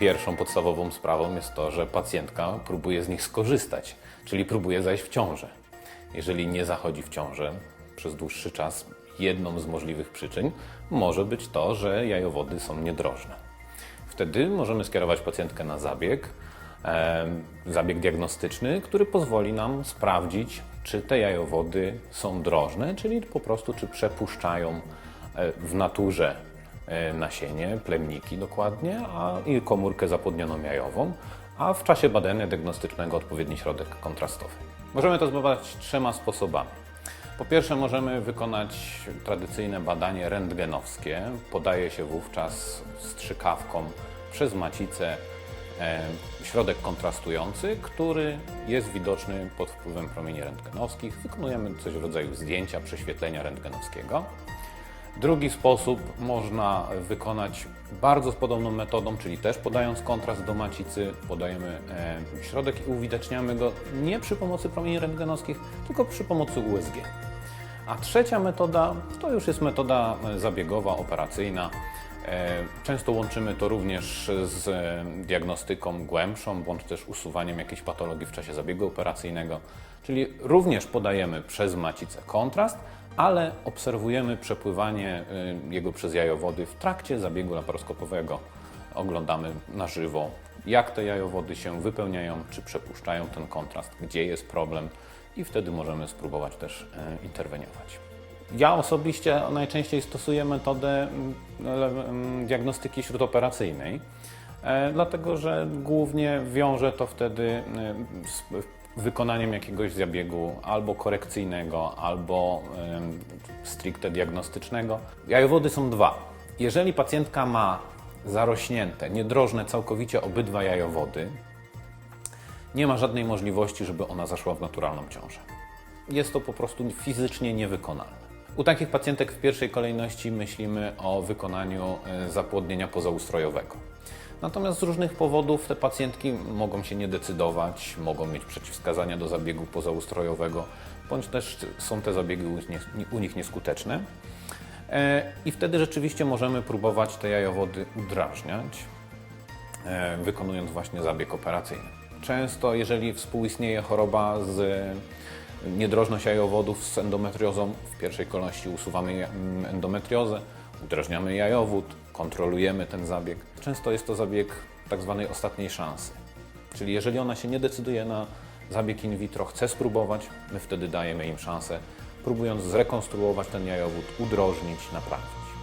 Pierwszą podstawową sprawą jest to, że pacjentka próbuje z nich skorzystać, czyli próbuje zajść w ciążę. Jeżeli nie zachodzi w ciążę przez dłuższy czas, jedną z możliwych przyczyn może być to, że jajowody są niedrożne. Wtedy możemy skierować pacjentkę na zabieg, zabieg diagnostyczny, który pozwoli nam sprawdzić, czy te jajowody są drożne, czyli po prostu czy przepuszczają e, w naturze nasienie, plemniki dokładnie, a i komórkę zapłodnioną jajową, a w czasie badania diagnostycznego odpowiedni środek kontrastowy. Możemy to zbadać trzema sposobami. Po pierwsze, możemy wykonać tradycyjne badanie rentgenowskie. Podaje się wówczas strzykawką przez macicę e, środek kontrastujący, który jest widoczny pod wpływem promieni rentgenowskich. Wykonujemy coś w rodzaju zdjęcia, prześwietlenia rentgenowskiego. Drugi sposób można wykonać bardzo podobną metodą, czyli też podając kontrast do macicy, podajemy e, środek i uwidaczniamy go nie przy pomocy promieni rentgenowskich, tylko przy pomocy USG. A trzecia metoda to już jest metoda e, zabiegowa, operacyjna. E, Często łączymy to również z diagnostyką głębszą, bądź też usuwaniem jakiejś patologii w czasie zabiegu operacyjnego. Czyli również podajemy przez macicę kontrast, ale obserwujemy przepływanie y, jego przez jajowody w trakcie zabiegu laparoskopowego. Oglądamy na żywo, jak te jajowody się wypełniają, czy przepuszczają ten kontrast, gdzie jest problem i wtedy możemy spróbować też e, interweniować. Ja osobiście najczęściej stosuję metodę mm, mm, diagnostyki śródoperacyjnej, e, dlatego że głównie wiąże to wtedy z wykonaniem jakiegoś zabiegu albo korekcyjnego, albo stricte diagnostycznego. Jajowody są dwa. Jeżeli pacjentka ma zarośnięte, niedrożne całkowicie obydwa jajowody, nie ma żadnej możliwości, żeby ona zaszła w naturalną ciążę. Jest to po prostu fizycznie niewykonalne. U takich pacjentek w pierwszej kolejności myślimy o wykonaniu e, zapłodnienia pozaustrojowego. Natomiast z różnych powodów te pacjentki mogą się nie decydować, mogą mieć przeciwwskazania do zabiegu pozaustrojowego, bądź też są te zabiegi u nich, nieskuteczne. E, I wtedy rzeczywiście możemy próbować te jajowody udrażniać, e, wykonując właśnie zabieg operacyjny. Często, jeżeli współistnieje choroba z niedrożność jajowodów z endometriozą, w pierwszej kolejności usuwamy ja- m, endometriozę, udrażniamy jajowód, kontrolujemy ten zabieg. Często jest to zabieg tak zwanej ostatniej szansy. Czyli jeżeli ona się nie decyduje na zabieg in vitro, chce spróbować, my wtedy dajemy im szansę, próbując zrekonstruować ten jajowód, udrożnić, naprawić.